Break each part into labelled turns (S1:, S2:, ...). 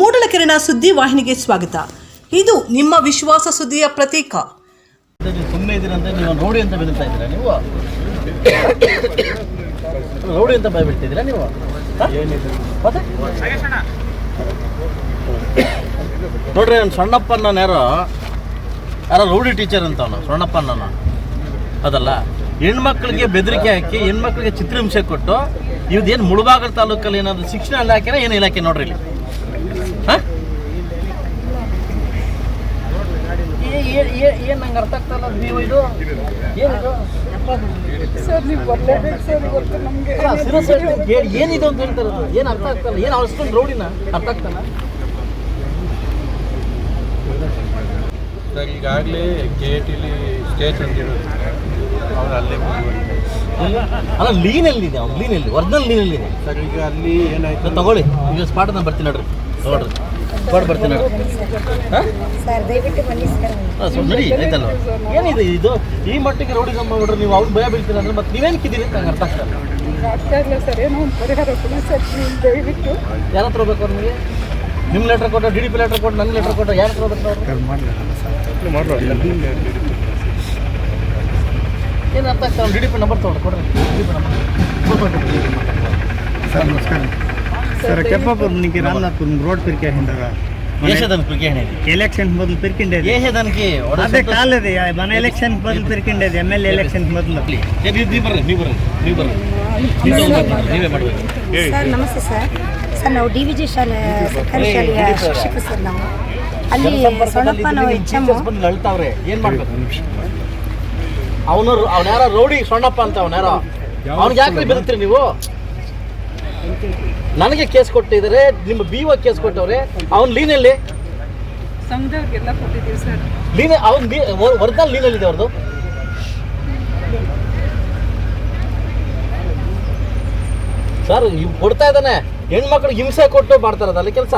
S1: ಮೂಡಲಕೆರೆನ ಸುದ್ದಿ ವಾಹಿನಿಗೆ ಸ್ವಾಗತ. ಇದು ನಿಮ್ಮ ವಿಶ್ವಾಸ ಸುದ್ದಿಯ ಪ್ರತೀಕ.
S2: ಸುಮ್ಮನೆ ಅಂತ ನೀವು ನೋಡಿ ಅಂತ ಬೆಳೀತಾ ಇದ್ದೀರಾ ನೀವು? ರೌಡಿ ಅಂತ ಭಯಬಿಡ್ತಿದ್ದೀರಾ ನೀವು? ನೋಡ್ರಿ ನನ್ನ ಸಣ್ಣಪ್ಪನ ಯಾರೋ ಯಾರೋ ರೌಡಿ ಟೀಚರ್ ಅಂತ ಅವನು ಸಣ್ಣಪ್ಪನ ಅದಲ್ಲ, ಹೆಣ್ಮಕ್ಳಿಗೆ ಬೆದರಿಕೆ ಹಾಕಿ, ಹೆಣ್ಮಕ್ಳಿಗೆ ಚಿತ್ರಹಿಂಸೆ ಕೊಟ್ಟು ಇವ್ದೇನು ಮುಳುಬಾಗಲ್ ತಾಲೂಕಲ್ಲಿ ಏನಾದರೂ ಶಿಕ್ಷಣ ಇಲಾಖೆನ ಏನು ಇಲಾಖೆ ನೋಡ್ರಿ ಇಲ್ಲಿ ಹಾಂ ಏನು ನಂಗೆ ಅರ್ಥ ಆಗ್ತಾ ಇಲ್ಲ. ನೀವು ಇದು ಏನಿದು
S3: ಸರ್ ನೀವು ಬರಲೇಬೇಕು ಸರ್ ಇವತ್ತು ನಮಗೆ
S2: ಆಗಿ ಏನಿದು ಅಂತ ಹೇಳ್ತಾರೆ ಏನು ಅರ್ಥ ಆಗ್ತಲ್ಲ ಏನು ಅಷ್ಟೊಂದು ರೌಡಿನ ಅರ್ಥ ಆಗ್ತಲ್ಲ
S4: ಸರ್ ಈಗಾಗಲೇ ಕೆ ಎ ಟಿಲಿ ಸ್ಟೇಜ್ ಹೊಂದಿರೋದು ಅವ್ರು ಅಲ್ಲೇ
S2: ಅಲ್ಲ ಲೀನ್ ಎಲ್ಲಿದೆ ಅವ್ನು ಲೀನ್ ಎಲ್ಲಿ ಒರಿಜಿನಲ್ ಲೀನ್ ಎಲ್ಲಿದೆ
S4: ಸರ್ ಈಗ ಅಲ್ಲಿ ಏನಾಯ್ತು?
S2: ತಗೊಳ್ಳಿ ಈಗ ಸ್ಪಾಟ್ ನಾನು ಬರ್ತೀನಿ ನೋಡ್ರಿ ನೋಡ್ರಿ. ಸ್ಪಾಟ್ ಬರ್ತೀನಿ ಹಾಂ?
S5: ಸರ್ ದಯವಿಟ್ಟು ಬನ್ನಿ ಸರ್.
S2: ಸೊ ನಡಿ ಆಯ್ತಲ್ಲ. ಏನಿದೆ ಇದು? ಈ ಮಟ್ಟಿಗೆ ರೌಡಿಸಮ್ ಮಾಡ್ಬಿಟ್ರೆ ನೀವು ಅವ್ನು ಭಯ ಬೀಳ್ತೀರ ಅಂದ್ರೆ ಮತ್ತೆ ನೀವೇನು ಕಿದ್ದೀರಿ ಅಂತ ನಂಗೆ ಅರ್ಥ
S3: ಆಗ್ತಾ ಇಲ್ಲ. ಸರ್ ಏನೋ ಒಂದು ಪರಿಹಾರ ಕೊಡಿ ಸರ್ ನೀವು ದಯವಿಟ್ಟು.
S2: ಯಾರ ಹತ್ರ ಹೋಗ್ಬೇಕು ಅವ್ರು ನಿಮಗೆ? ನಿಮ್ಮ ಲೆಟ್ರ್ ಕೊಟ್ಟು ಡಿ ಡಿ ಪಿ ಲೆಟ್ರ್ ಕೊಟ್ಟು ನನ್ನ ಲೆಟ್ರ್ ಕೊಟ್ಟು ಯಾರ ಹತ್ರ ಹೋಗ್ಬೇಕು ಅವ್ರು? ಏನು ಅರ್ಥ ಆಗ್ತದೆ ಅವ್ನು ಡಿ ಡಿ ಪಿ ನಂಬರ್ ತೊಗೊಂಡು ಕೊಡ್ರಿ. D D P number
S6: sir ನಮಸ್ಕಾರ. ಸರ್ ಕೆಪ್ಪಾಪುರ నీకు రామ్నాథ్పురం రోడ్ పిరికేసిండారా
S2: ఏసేదానికి పిరికేనేది
S6: ఎలక్షన్ మొదలు పిరికిండేది
S2: ఏసేదానికి
S6: అదే కాలేదు మన ఎలక్షన్ మొదలు పిరికిండేది ఎమ్మెల్యే ఎలక్షన్ మొదలు
S2: ನೀವು ಬರ್ರಿ ನೀವು ಬರ್ರಿ ನೀವು ಬರ್ರಿ ನೀವೇ ಮಾಡಬೇಕು
S5: ಸರ್ ನಮಸ್ತೆ ಸರ್ ಸರ್ ನಾವು ಡಿ ವಿ ಜಿ ಶಾಲೆ ಸರ್ಕಾರಿ ಶಾಲೆಯ ಶಿಕ್ಷಕರು ಸರ್ ನಾವು ಅಲ್ಲಿ ಸೊಣ್ಣಪ್ಪ ನಾವು ಎಚ್ ಎಮ್
S2: ಬಂದು ಅಳ್ತಾವ್ರೆ ಏನು ಮಾಡ್ಬೇಕು ಅವನು ಅವ್ನ ಯಾರೋ ರೌಡಿ ಸೊಣ್ಣಪ್ಪ ಅಂತ ಅವ್ನ ಯಾರೋ ಅವ್ನಿಗೆ ಯಾಕೆ ಬೆರುತ್ತೀರಿ ನೀವು ನನಗೆ ಕೇಸ್ ಕೊಟ್ಟಿದ್ದಾರೆ ನಿಮ್ಮ ಬಿ ಒ ಕೇಸ್ ಕೊಟ್ಟವ್ರೆ ಅವ್ನು ಲೀನಲ್ಲಿ
S3: ಸಂಘದವ್ರಿಗೆಲ್ಲ ಕೊಟ್ಟಿದ್ದೀವಿ ಸರ್.
S2: ಲೀನ್ ಅವ್ನು ಒರಿಜಿನಲ್ ಲೀನಲ್ಲಿದೆ ಅವ್ರದ್ದು ಸರ್ ಇವ್ ಕೊಡ್ತಾ ಇದ್ದಾನೆ. ಹೆಣ್ಮಕ್ಳು ಹಿಂಸೆ ಕೊಟ್ಟು ಮಾಡ್ತಾರದಲ್ಲ ಕೆಲಸ.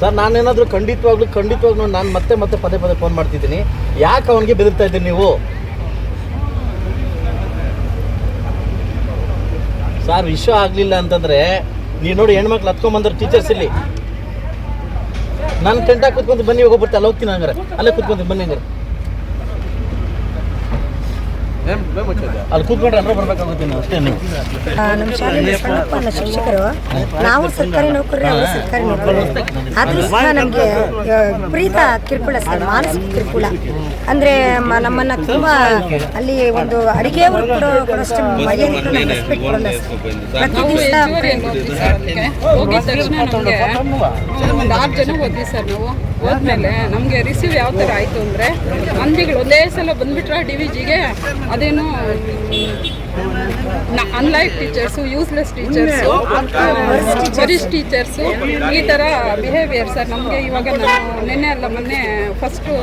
S2: ಸರ್ ನಾನೇನಾದರೂ ಖಂಡಿತವಾಗ್ಲೂ ಖಂಡಿತವಾಗ್ಲೂ ನಾನು ಮತ್ತೆ ಮತ್ತೆ ಪದೇ ಪದೇ ಫೋನ್ ಮಾಡ್ತಿದ್ದೀನಿ. ಯಾಕೆ ಅವನಿಗೆ ಬೆದರ್ತಾ ಇದ್ದೀನಿ ನೀವು? ಸರ್ ವಿಷಯ ಆಗಲಿಲ್ಲ ಅಂತಂದ್ರೆ ನೀವು ನೋಡಿ ಹೆಣ್ಮಕ್ಳು ಹತ್ಕೊಂಬಂದ್ರೆ ಟೀಚರ್ಸ್ ಇಲ್ಲಿ. ನಾನು ಟೆಂಟಾಗಿ ಕೂತ್ಕೊಂಡು ಬನ್ನಿ ಹೋಗ್ಬಿಡ್ತೆ ಅಲ್ಲಿ ಹೋಗ್ತೀನಿ ಹಂಗಾರೆ. ಅಲ್ಲೇ ಕೂತ್ಕೊಂತೀನಿ ಬನ್ನಿ ಹಂಗಾರೆ.
S5: ನಮ್ಮ ಶಾಲೆಯಲ್ಲಿ ಸಣ್ಣಪ್ಪ ಶಿಕ್ಷಕರು. ನಾವು ಸರ್ಕಾರಿ ನೌಕರರೇ ಅವರು ಸರ್ಕಾರಿ ನೌಕರರು. ಸಹ ನಮಗೆ ವಿಪರೀತ ಕಿರುಕುಳ ಸರ್, ಮಾನಸಿಕ ಕಿರುಕುಳ. ಅಂದರೆ ನಮ್ಮನ್ನು ತುಂಬ ಅಲ್ಲಿ ಒಂದು ಅಡಿಗೆ ಅವರು ಕೊಡೋ ಕೊಡೋಷ್ಟು
S3: ಜನ ಹೋದ್ವಿ ಸರ್ ನಾವು. ಹೋದ್ಮೇಲೆ ನಮಗೆ ರಿಸೀವ್ ಯಾವ ಥರ ಆಯಿತು ಅಂದರೆ, ಮಂದಿಗಳು ಒಂದೇ ಸಲ ಬಂದ್ಬಿಟ್ರೆ ಡಿ ವಿ ಜಿಗೆ ಅದೇನು ಅನ್ಲೈಕ್ ಟೀಚರ್ಸು ಯೂಸ್ಲೆಸ್ ಟೀಚರ್ಸು ವರಿಷ್ಠ ಟೀಚರ್ಸು ಈ ಥರ ಬಿಹೇವಿಯರ್ ಸರ್ ನಮಗೆ ಇವಾಗ ನಾನು ನಿನ್ನೆ ಅಲ್ಲ ಮೊನ್ನೆ ಫಸ್ಟು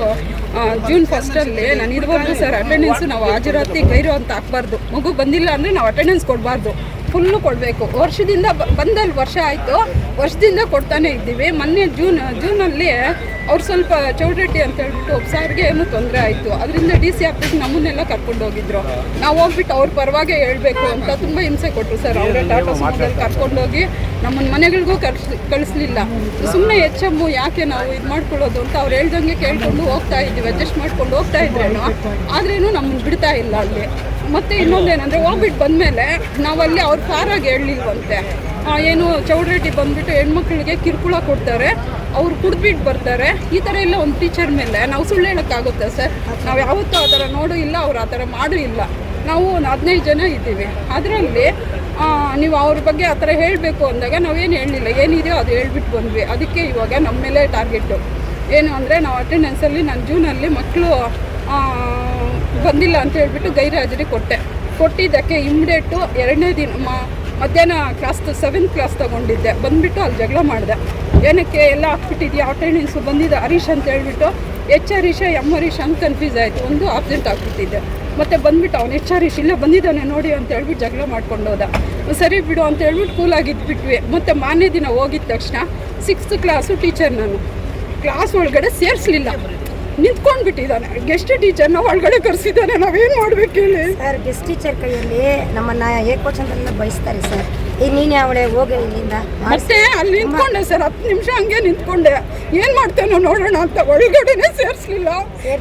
S3: ಜೂನ್ ಫಸ್ಟಲ್ಲಿ ನಾನು ಇದುವರೆಗೂ ಸರ್ ಅಟೆಂಡೆನ್ಸು ನಾವು ಹಾಜರಾತಿ ಗೈರು ಅಂತ ಹಾಕ್ಬಾರ್ದು. ಮಗು ಬಂದಿಲ್ಲ ಅಂದರೆ ನಾವು ಅಟೆಂಡೆನ್ಸ್ ಕೊಡಬಾರ್ದು. ಫುಲ್ಲು ಕೊಡಬೇಕು. ವರ್ಷದಿಂದ ಬಂದಲ್ಲಿ ವರ್ಷ ಆಯಿತು. ವರ್ಷದಿಂದ ಕೊಡ್ತಾನೆ ಇದ್ದೀವಿ. ಮೊನ್ನೆ ಜೂನ್ ಜೂನಲ್ಲಿ ಅವ್ರು ಸ್ವಲ್ಪ ಚೌಡಟ್ಟಿ ಅಂತ ಹೇಳ್ಬಿಟ್ಟು ಒಬ್ಬ ಸಾರ್ಗೆ ಏನು ತೊಂದರೆ ಆಯಿತು. ಅದರಿಂದ ಡಿ ಸಿ ಆಫೀಸ್ ನಮ್ಮನ್ನೆಲ್ಲ ಕರ್ಕೊಂಡು ಹೋಗಿದ್ರು. ನಾವು ಹೋಗ್ಬಿಟ್ಟು ಅವ್ರ ಪರವಾಗಿ ಹೇಳಬೇಕು ಅಂತ ತುಂಬ ಹಿಂಸೆ ಕೊಟ್ಟರು ಸರ್. ಅವರೇ ಟಾಟಾ ಸುಮೋದಲ್ಲಿ ಕರ್ಕೊಂಡೋಗಿ ನಮ್ಮನ್ನ ಮನೆಗಳಿಗೂ ಕಳ್ಸ್ ಕಳಿಸ್ಲಿಲ್ಲ. ಸುಮ್ಮನೆ ಎಚ್ ಎಮ್ಮು ಯಾಕೆ ನಾವು ಇದು ಮಾಡ್ಕೊಳ್ಳೋದು ಅಂತ ಅವ್ರು ಹೇಳ್ದಂಗೆ ಕೇಳ್ಕೊಂಡು ಹೋಗ್ತಾ ಇದ್ದೀವಿ ಅಡ್ಜಸ್ಟ್ ಮಾಡ್ಕೊಂಡು ಹೋಗ್ತಾ ಇದ್ರೇನು. ಆದ್ರೇನು ನಮ್ಮನ್ನು ಬಿಡ್ತಾ ಇಲ್ಲ ಅಲ್ಲಿ. ಮತ್ತೆ ಇನ್ನೊಂದೇನಂದ್ರೆ ಹೋಗ್ಬಿಟ್ಟು ಬಂದಮೇಲೆ ನಾವಲ್ಲಿ ಅವ್ರ ಪಾರಾಗಿ ಹೇಳಲಿಲ್ವಂತೆ. ಏನು ಚೌಡ್ರೆಡ್ಡಿ ಬಂದ್ಬಿಟ್ಟು ಹೆಣ್ಮಕ್ಳಿಗೆ ಕಿರುಕುಳ ಕೊಡ್ತಾರೆ, ಅವ್ರು ಕುಡ್ದ್ಬಿಟ್ಟು ಬರ್ತಾರೆ. ಈ ಥರ ಎಲ್ಲ ಒಂದು ಟೀಚರ್ ಮೇಲೆ ನಾವು ಸುಳ್ಳು ಹೇಳೋಕ್ಕಾಗುತ್ತೆ ಸರ್? ನಾವು ಯಾವತ್ತೂ ಆ ಥರ ನೋಡು ಇಲ್ಲ, ಅವ್ರು ಆ ಥರ ಮಾಡೂ ಇಲ್ಲ. ನಾವು ಒಂದು ಹದಿನೈದು ಜನ ಇದ್ದೀವಿ. ಅದರಲ್ಲಿ ನೀವು ಅವ್ರ ಬಗ್ಗೆ ಆ ಥರ ಹೇಳಬೇಕು ಅಂದಾಗ ನಾವೇನು ಹೇಳಲಿಲ್ಲ. ಏನಿದೆಯೋ ಅದು ಹೇಳ್ಬಿಟ್ಟು ಬಂದ್ವಿ. ಅದಕ್ಕೆ ಇವಾಗ ನಮ್ಮ ಮೇಲೆ ಟಾರ್ಗೆಟು ಏನು ಅಂದರೆ ನಾವು ಅಟೆಂಡೆನ್ಸಲ್ಲಿ ನಾನು ಜೂನಲ್ಲಿ ಮಕ್ಕಳು ಬಂದಿಲ್ಲ ಅಂತ ಹೇಳ್ಬಿಟ್ಟು ಗೈರಾಜರಿ ಕೊಟ್ಟೆ. ಕೊಟ್ಟಿದ್ದಕ್ಕೆ ಇಮ್ಮಿಡಿಯೇಟು ಎರಡನೇ ದಿನ ಮಾ, ಮಧ್ಯಾಹ್ನ ಕ್ಲಾಸ್ ಸೆವೆಂತ್ ಕ್ಲಾಸ್ ತೊಗೊಂಡಿದ್ದೆ. ಬಂದುಬಿಟ್ಟು ಅಲ್ಲಿ ಜಗಳ ಮಾಡಿದೆ. ಏನಕ್ಕೆ ಎಲ್ಲ ಹಾಕ್ಬಿಟ್ಟಿದ್ಯಾ ಅಟೆಂಡೆನ್ಸು ಬಂದಿದೆ. ಹರೀಶ್ ಅಂತ ಹೇಳ್ಬಿಟ್ಟು ಎಚ್ ಹರೀಶ ಎಂ ಹರೀಶ್ ಅಂತ ಕನ್ಫ್ಯೂಸ್ ಆಯಿತು. ಒಂದು ಆಬ್ಸೆಂಟ್ ಆಗ್ಬಿಟ್ಟಿದ್ದೆ. ಮತ್ತು ಬಂದ್ಬಿಟ್ಟು ಅವ್ನು, ಎಚ್ ಹರೀಶ್ ಇಲ್ಲ ಬಂದಿದ್ದಾನೆ, ನೋಡಿ ಅಂತ ಹೇಳ್ಬಿಟ್ಟು ಜಗಳ ಮಾಡ್ಕೊಂಡು ಹೋದ. ಸರಿ ಬಿಡು ಅಂತ ಹೇಳ್ಬಿಟ್ಟು ಕೂಲಾಗಿದ್ಬಿಟ್ವಿ ಮತ್ತು ಮಾನ್ಯ ದಿನ ಹೋಗಿದ ತಕ್ಷಣ ಸಿಕ್ಸ್ತ್ ಕ್ಲಾಸು ಟೀಚರ್ ನಾನು. ಕ್ಲಾಸ್ ಒಳಗಡೆ ಸೇರಿಸ್ಲಿಲ್ಲ. ನಿಂತ್ಕೊಂಡ್ಬಿಟ್ಟಿದ್ದಾನೆ. ಗೆಸ್ಟ್ ಟೀಚರ್ನ ಒಳಗಡೆ ಕರೆಸಿದ್ದಾನೆ. ನಾವೇನು ಮಾಡ್ಬೇಕು ಹೇಳಿ?
S5: ಸರ್ ಗೆಸ್ಟ್ ಟೀಚರ್ ಕೈಯಲ್ಲಿ ನಮ್ಮನ್ನ ಏಕೋಚಂದೆಲ್ಲ ಬಯಸ್ತಾರೆ ಸರ್ ಈ ನೀನೇ ಅವಳೆ ಹೋಗಿ ಇಲ್ಲಿಂದ
S3: ಮತ್ತೆ ಅಲ್ಲಿ ನಿಂತ್ಕೊಂಡೆ ಸರ್ ಹತ್ತು ನಿಮಿಷ ಹಂಗೆ ನಿಂತ್ಕೊಂಡೆ. ಏನ್ ಮಾಡ್ತೇನೋ ನೋಡೋಣ ಅಂತ ಒಳಗಡೆನೆ ಸೇರಿಸ್ಲಿಲ್ಲ.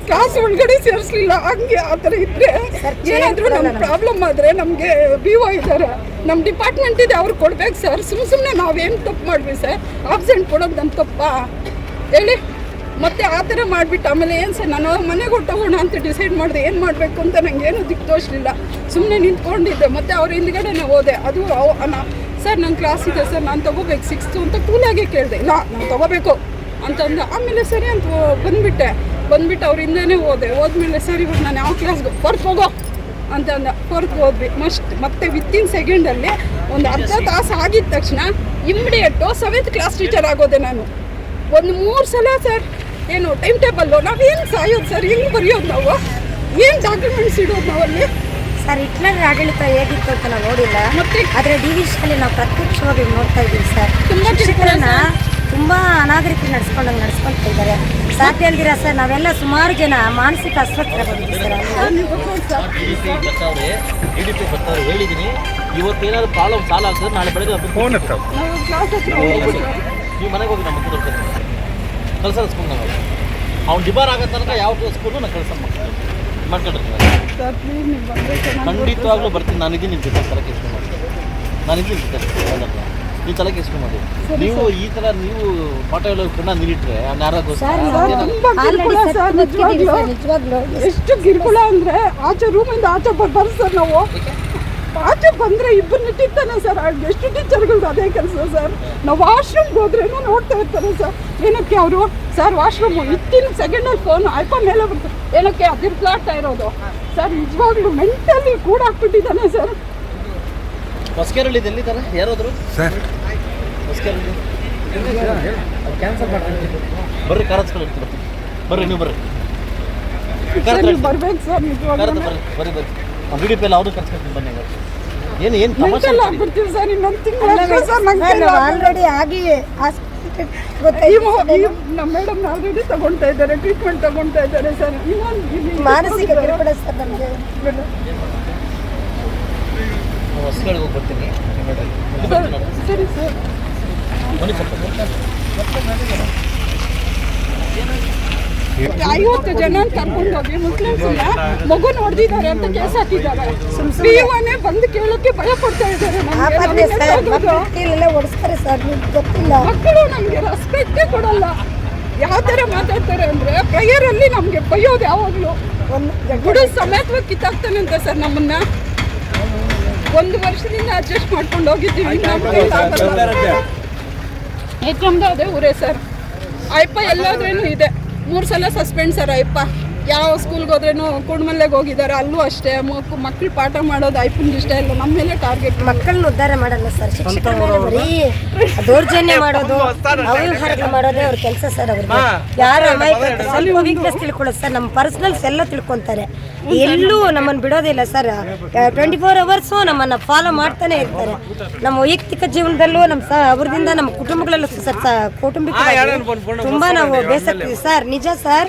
S3: ಕ್ಲಾಸ್ ಒಳಗಡೆ ಸೇರಿಸ್ಲಿಲ್ಲ. ಹಂಗೆ ಆ ಥರ ಇದ್ರೆ
S5: ಏನಾದರೂ
S3: ಏನಾದ್ರೂ
S5: ಚೇರ್
S3: ನಮ್
S5: ಕೊಡಲ್ಲ
S3: ಪ್ರಾಬ್ಲಮ್ ಆದ್ರೆ ನಮಗೆ ಬಿ ಒ ಇದ್ದಾರೆ. ನಮ್ಮ ಡಿಪಾರ್ಟ್ಮೆಂಟ್ ಇದೆ ಅವ್ರು ಕೊಡ್ಬೇಕು ಸರ್ ಸುಮ್ ಸುಮ್ಮನೆ ನಾವೇನು ತಪ್ಪು ಮಾಡ್ವಿ ಸರ್ ಆಬ್ಸೆಂಟ್ ಕೊಡೋದು ನಮ್ಮ ತಪ್ಪಾ? ಹೇಳಿ. ಮತ್ತೆ ಆ ಥರ ಮಾಡಿಬಿಟ್ಟು ಆಮೇಲೆ ಏನು ಸರ್, ನಾನು ಮನೆಗೆ ಹೊಟ್ಟೋಗೋಣ ಅಂತ ಡಿಸೈಡ್ ಮಾಡಿದೆ. ಏನು ಮಾಡಬೇಕು ಅಂತ ನನಗೆ ಏನು ದಿಕ್ಕು ತೋರಿಸಲಿಲ್ಲ ಸುಮ್ಮನೆ ನಿಂತ್ಕೊಂಡಿದ್ದೆ. ಮತ್ತೆ ಅವ್ರ ಹಿಂದ್ಗಡೆನೇ ಹೋದೆ. ಅದು ಸರ್ ನನ್ನ ಕ್ಲಾಸ್ ಇದೆ ಸರ್, ನಾನು ತೊಗೋಬೇಕು. ಸಿಕ್ಸ್ತು ಅಂತ ಕೂಲಾಗೆ ಕೇಳಿದೆ. ಇಲ್ಲ, ನಾನು ತೊಗೋಬೇಕು ಅಂತಂದು. ಆಮೇಲೆ ಸರಿ ಅಂತ ಬಂದುಬಿಟ್ಟೆ. ಬಂದುಬಿಟ್ಟು ಅವ್ರ ಹಿಂದೆನೇ ಹೋದೆ. ಹೋದ್ಮೇಲೆ ಸರ್, ಇವಾಗ ನಾನು ಯಾವ ಕ್ಲಾಸ್ಗೆ ಫೋರ್ತ್ ಹೋಗೋ ಅಂತ ಅಂದ ಫೋರ್ತ್ ಹೋದ್ವಿ. ಮಸ್ಟ್ ಮತ್ತೆ ವಿತಿನ್ ಸೆಕೆಂಡಲ್ಲಿ ಒಂದು ಅರ್ಧ ತಾಸು ಆಗಿದ ತಕ್ಷಣ ಇಮ್ಮಿಡಿಯೇಟು ಸೆವೆಂತ್ ಕ್ಲಾಸ್ ಟೀಚರ್ ಆಗೋದೆ ನಾನು. ಒಂದು ಮೂರು ಸಲ ಸರ್. ಏನು ಟೈಮ್ ಟೇಬಲ್ಲು? ನಾವೇನು ಸಾಯೋದು ಸರ್? ಹೆಂಗೆ ಬರೆಯೋದು ನಾವು? ಏನು ಡಾಕ್ಯುಮೆಂಟ್ಸ್ ಇಡೋದು ನಾವಲ್ಲಿ?
S5: ಸರ್ ಹಿಟ್ಲರ್ ಆಡಳಿತ ಹೇಗಿತ್ತು ಅಂತ ನಾವು ನೋಡಿಲ್ಲ.
S3: ಮತ್ತೆ?
S5: ಆದರೆ ಡಿ ವಿ ನಾವು ಪ್ರತ್ಯಕ್ಷವಾಗಿ ನೋಡ್ತಾ ಇದ್ದೀವಿ ಸರ್.
S3: ತುಂಬಾ
S5: ಶಿಕ್ಷಕರನ್ನ ತುಂಬ ಅನಾಗರಿಕ ನಡ್ಸ್ಕೊಂಡಂಗೆ ನಡ್ಸ್ಕೊಂತ ಇದ್ದಾರೆ. ಸಾಧ್ಯ ಅಲ್ದಿರ ಸರ್ ನಾವೆಲ್ಲ ಸುಮಾರು ಜನ ಮಾನಸಿಕ ಅಸ್ವಸ್ಥರ ಬಂದಿದ್ದೀವಿ.
S3: ನೀವು ಸರ್.
S2: ಇವತ್ತೇನಾದ್ರು ಪ್ರಾಬ್ಲಮ್ ಸಾಲ ಆಗ್ತದೆ ನಾಳೆ ಬೆಳಗ್ಗೆ
S6: ಫೋನ್
S3: ನಾವು
S2: ನೀವು ಮನೆಗೆ ಹೋಗಿ ನಮ್ಮ ಕಳ್ಸಲ್ಲ ಸ್ಕೂಲ್ ನಾವು. ಅವ್ನು ಡಿಬಾರ್ ಆಗೋ ತನಕ ಯಾವ ಸ್ಕೂಲು ನಾನು ಕಳ್ಸಲ್ಲ ಮಾಡ್ತೀನಿ ಮಾಡ್ಕೊಂಡಿರ್ತೀನಿ ಖಂಡಿತವಾಗ್ಲೂ ಬರ್ತೀನಿ. ನಾನಿದ್ದೀನಿ ನಿಮ್ಮ ಜೊತೆ. ತಲೆ ಕೆಸ್ಕೊಂಡು ಮಾಡಿ. ನಾನಿದ್ದೀನಿ ಜೊತೆ. ನೀವು ತಲೆ ಕೆಸ್ಕೊಂಡು ಮಾಡಿ. ನೀವು ಈ ಥರ ನೀವು ಪಾಠ ಹೇಳೋ ಕಣ್ಣ ನೀರಿಟ್ರೆ ಅವ್ನು
S3: ಎಷ್ಟು ಕಿರುಕುಳ ಅಂದ್ರೆ ಆಚೆ ರೂಮಿಂದ ಆಚೆ ಬರ್ಬಾರ್ದು ಸರ್ ನಾವು. ಆಚೆ ಬಂದರೆ ಇಬ್ಬರು ನಿಟ್ಟಿರ್ತಾನೆ ಸರ್. ಎಷ್ಟು ಟೀಚರ್ಗಳು ಅದೇ ಕೆಲಸ ಸರ್. ನಾವು ವಾಶ್ರೂಮ್ಗೆ ಹೋದ್ರೇನು ನೋಡ್ತಾ ಇರ್ತಾರೆ ಸರ್. ಏನಕ್ಕೆ ಅವರು? ಸರ್ ವಾಶ್ರೂಮು ಇತ್ತಿನ ಸೆಕೆಂಡಲ್ಲಿ ಫೋನ್ ಐಫೋನ್ ಮೇಲೆ ಬರ್ತಾರೆ ಏನಕ್ಕೆ? ಅದಿರ್ಲಾಡ್ತಾ ಇರೋದು. ಸರ್ ನಿಜವಾಗ್ಲೂ ಮೆಂಟಲಿ ಕೂಡ ಹಾಕ್ಬಿಟ್ಟಿದ್ದಾನೆ ಸರ್.
S2: ಹೊಸ್ಕೆರಳ್ಳಿ ಎಲ್ಲಿದ್ದಾರೆ ಯಾರಾದ್ರು?
S6: ಸರ್.
S2: ಕ್ಯಾನ್ಸಲ್ ಬರ್ರಿ ನೀವು
S3: ಬರ್ಬೇಕು ಸರ್ ನಿಜವಾಗ್ಲೂ.
S2: ಬರ್ರಿ ಬರ್ರಿ. ಅವ್ರು ಬನ್ನಿ. ಏನು ಏನು ತಮಾಷೆ ಮಾಡ್ತೀರಿ?
S3: ಆಗ್ಬಿಡ್ತೀವಿ ಸರ್ ಇನ್ನೊಂದು ತಿಂಗಳು ಸರ್ ನಂಗೆ
S5: ಆಲ್ರೆಡಿ ಆಗಿ
S3: ಈ
S5: ಗೊತ್ತಾಯ್ತು
S3: ಈ ನಮ್ಮ ಮೇಡಮ್ ಆಲ್ರೆಡಿ ತಗೊಂತಾ ಇದ್ದಾರೆ ಟ್ರೀಟ್ಮೆಂಟ್ ತಗೊಳ್ತಾ ಇದ್ದಾರೆ ಸರ್. ಇನ್ನೊಂದು ಇಲ್ಲಿ
S5: ಮಾನಸಿಕ ಕಿರುಕುಳ ಸರ್ ನಮಗೆ.
S2: ನಾನು ಹೊಸ್ಕೆರಳಿಗೆ ಹೋಗಿ ಬರ್ತೀನಿ. ಇಲ್ಲಿ ಬರ್ತೀನಿ ನೋಡಿ.
S3: ಸರಿ ಸರ್.
S2: ಬನ್ನಿ ಸ್ವಲ್ಪ.
S3: ಐವತ್ತು ಜನ ಕರ್ಕೊಂಡು ಹೋಗಿ ಮುಸ್ಲಿಮ್ಸ್ನ ಮಗು ನೋಡ್ದಿದ್ದಾರೆ ಅಂತ ಕೇಸ್ ಹಾಕಿದ್ದಾರೆ. ಬಂದು ಕೇಳೋಕೆ ಭಯ ಪಡ್ತಾ ಇದ್ದಾರೆ
S5: ಮಕ್ಕಳು
S3: ನಮ್ಗೆ.
S5: ಓಡಿಸ್ತಾರೆ ಸರ್ ಗೊತ್ತಿಲ್ಲ.
S3: ಮಕ್ಕಳು ನಮಗೆ ರೆಸ್ಪೆಕ್ಟೇ ಕೊಡಲ್ಲ. ಯಾವ ಥರ ಮಾತಾಡ್ತಾರೆ ಪ್ರೇಯರ್ ಅಲ್ಲಿ ನಮಗೆ ಬಯ್ಯೋದು ಯಾವಾಗಲೂ.
S5: ಒಂದು
S3: ಗುಡು ಸಮೇತವಾಗಿ ಅಂತ ಸರ್ ನಮ್ಮನ್ನ. ಒಂದು ವರ್ಷದಿಂದ ಅಡ್ಜಸ್ಟ್ ಮಾಡ್ಕೊಂಡು ಹೋಗಿದ್ದೀವಿ. ಎಕ್ಸಾಮ್ದು ಅದೇ ಊರೇ ಸರ್. ಅಯ್ಯಪ್ಪ ಎಲ್ಲಾದ್ರೇನು ಇದೆ. ಮೂರು ಸಲ ಸಸ್ಪೆಂಡ್ ಸರ್ ಅಯ್ಯಪ್ಪ ಯಾವ ಸ್ಕೂಲ್ಗೆ ಹೋದ್ರೇನು ಕುಡ್ಮಲ್ಲೆಗೆ ಹೋಗಿದ್ದಾರೆ ಅಲ್ಲೂ ಅಷ್ಟೇ. ಮಕ್ಕಳು ಪಾಠ ಮಾಡೋದು ಐಫೋನ್ ಇಷ್ಟ ಇಲ್ಲ ನಮ್ಮ ಮೇಲೆ ಟಾರ್ಗೆಟ್
S5: ಮಕ್ಕಳನ್ನ ಉದ್ಧಾರ ಮಾಡಲ್ಲ ಸರ್ ಶಿಕ್ಷಕರ ಮೇಲೆ ಬರೀ ದೌರ್ಜನ್ಯ ಮಾಡೋದು ಅವ್ಯವಹಾರಗಳು ಮಾಡೋದೇ ಅವ್ರ ಕೆಲಸ ಸರ್ ಅವ್ರಿಗೆ. ಯಾರು ಅಮಾಯಕ ಸ್ವಲ್ಪ ವೀಕ್ನೆಸ್ ತಿಳ್ಕೊಳ್ಳೋದು ಸರ್ ನಮ್ಮ ಪರ್ಸ್ನಲ್ಸ್ ಎಲ್ಲ ತಿಳ್ಕೊಂತಾರೆ. ಎಲ್ಲೂ ನಮ್ಮನ್ನು ಬಿಡೋದಿಲ್ಲ ಸರ್. ಟ್ವೆಂಟಿ ಫೋರ್ ಅವರ್ಸು ನಮ್ಮನ್ನು ಫಾಲೋ ಮಾಡ್ತಾನೆ ಇರ್ತಾರೆ. ನಮ್ಮ ವೈಯಕ್ತಿಕ ಜೀವನದಲ್ಲೂ ನಮ್ಮ ಸ ಅವ್ರದಿಂದ ನಮ್ಮ ಕುಟುಂಬಗಳಲ್ಲೂ ಸರ್ ಕುಟುಂಬಿಕ ತುಂಬಾ ನಾವು ಬೇಸತ್ತೀವಿ ಸರ್. ನಿಜ ಸರ್.